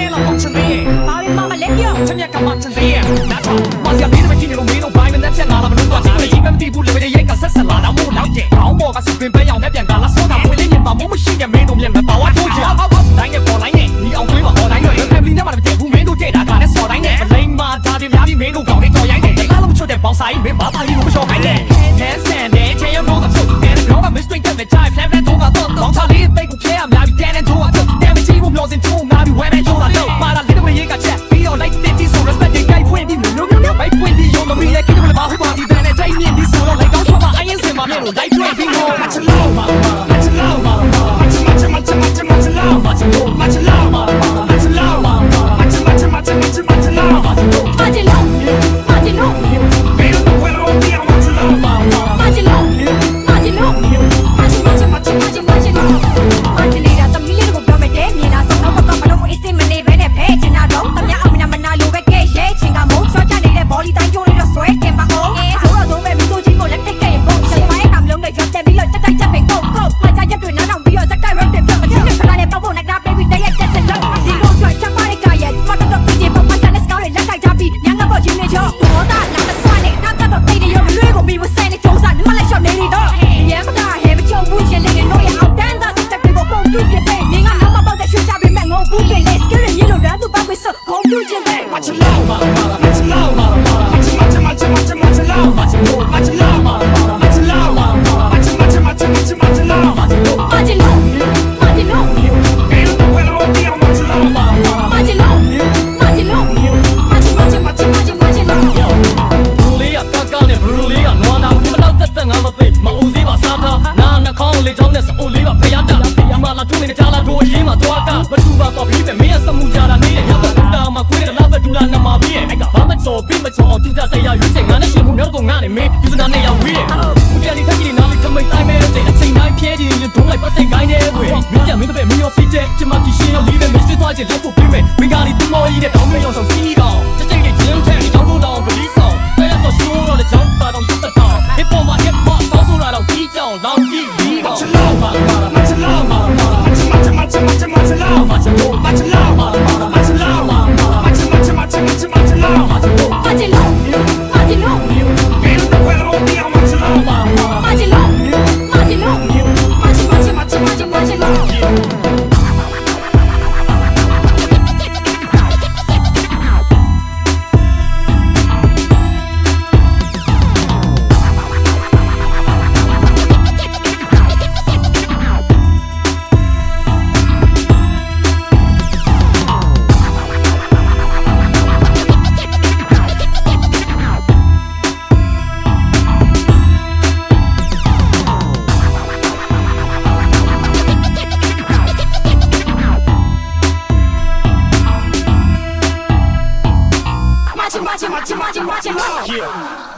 နည်းလောက်အောင်ချင်သေးရဲ့ဘာလို့မမလဲပြောချင်မြတ်ကမှချင်သေးရဲ့ဒါတော့မစရာပြင်းမကြည့်လို့မင်းတို့ဘိုင်းမနဲ့ဆက်လာတာမလို့ပါချင်တယ်ဒီမတိဘူးလေပဲရိုက်ကဆက်ဆက်လာတာမို့လောက်တဲ့ဘောင်းပေါ်ကစပင်ပဲအောင်နဲ့ပြန်ကာလာဆောတာပွေလေးမြင်ပါမို့မရှိတဲ့မင်းတို့မျက်မှောက်ပါဝါတို့ကြအောင်တိုင်းနဲ့ပေါ်တိုင်းနဲ့ဒီအောင်တွေးပါပေါ်တိုင်းနဲ့ family နဲ့မှမတည့်ဘူးမင်းတို့ကြဲတာကလည်းဆော်တိုင်းနဲ့လိန်မာဒါတွေများပြီးမင်းတို့ကောင်းတွေတော်ရိုက်တယ်ဒါလုံးချွတ်တဲ့ပေါင်းစာကြီးမင်းဘာသာကြီးကိုမလျှော့ခိုင်းနဲ့ ခေါင်းလေးချောင်းနဲ့စအိုလေးပါဖျားတာဒီမှာလာထုံးနေတဲ့ကြားလာတို့ရေးမှာသွားကဘသူပါတော့ပြီးပဲမင်းရဲ့စမှုကြတာနေတဲ့ရပါဘူးတာမှာခွေးတဲ့လာဘဒူလာနမပြီးရဲ့အဲ့ကဘာမစော်ပြီးမချော်သူသားဆိုင်ရရွေးချယ်ငါနဲ့ရှင်မှုမျိုးကောင်ငါနဲ့မင်းယူစနာနဲ့ရဝေးရဲ့ဘူးကြလီတက်ကြီးနားလေးထမိတ်တိုင်းမဲ့တဲ့အချိန်တိုင်းဖြဲကြည့်ရင်ဒုံးလိုက်ပတ်စိတ်ကိုင်းနေဝေးမင်းကြမင်းတဲ့မင်းရောဖိတဲ့ချမကြီးရှင်ရောလေးတဲ့မင်းစစ်သွားခြင်းလက်ဖို့ပြီးမဲ့မင်းကလေးတူမော်ကြီးတဲ့တောင်းမရောဆောင်စီးကောင် Thank you. watch him, watch him, watch him, watch him. Yeah.